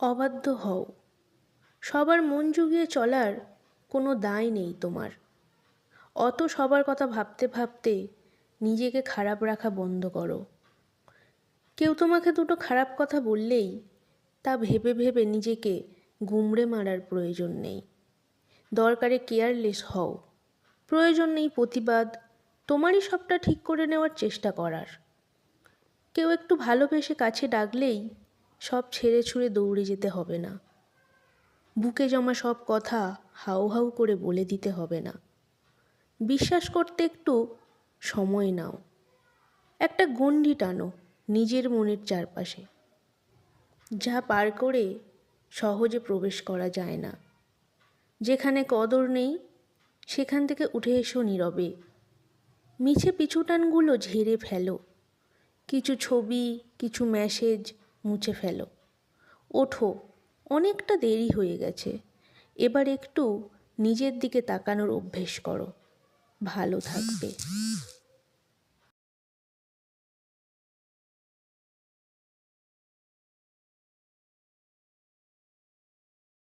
অবাধ্য হও। সবার মন জুগিয়ে চলার কোনো দায় নেই তোমার। অত সবার কথা ভাবতে ভাবতে নিজেকে খারাপ রাখা বন্ধ করো। কেউ তোমাকে দুটো খারাপ কথা বললেই তা ভেবে ভেবে নিজেকে গুমড়ে মারার প্রয়োজন নেই। দরকারে কেয়ারলেস হও। প্রয়োজন নেই প্রতিবাদ, তোমারই সবটা ঠিক করে নেওয়ার চেষ্টা করার। কেউ একটু ভালোবেসে কাছে ডাকলেই সব ছেড়ে ছুঁড়ে দৌড়ে যেতে হবে না। বুকে জমা সব কথা হাউ হাউ করে বলে দিতে হবে না। বিশ্বাস করতে একটু সময় নাও। একটা গণ্ডি টানো নিজের মনের চারপাশে। যা পার করে সহজে প্রবেশ করা যায় না। যেখানে কদর নেই, সেখান থেকে উঠে এসো নীরবে। মিছে পিছুটানগুলো ঝেড়ে ফেলো। কিছু ছবি, কিছু মেসেজ মুছে ফেলো। ওঠো, অনেকটা দেরি হয়ে গেছে। এবার একটু নিজের দিকে তাকানোর অভ্যেস করো। ভালো থাকবে।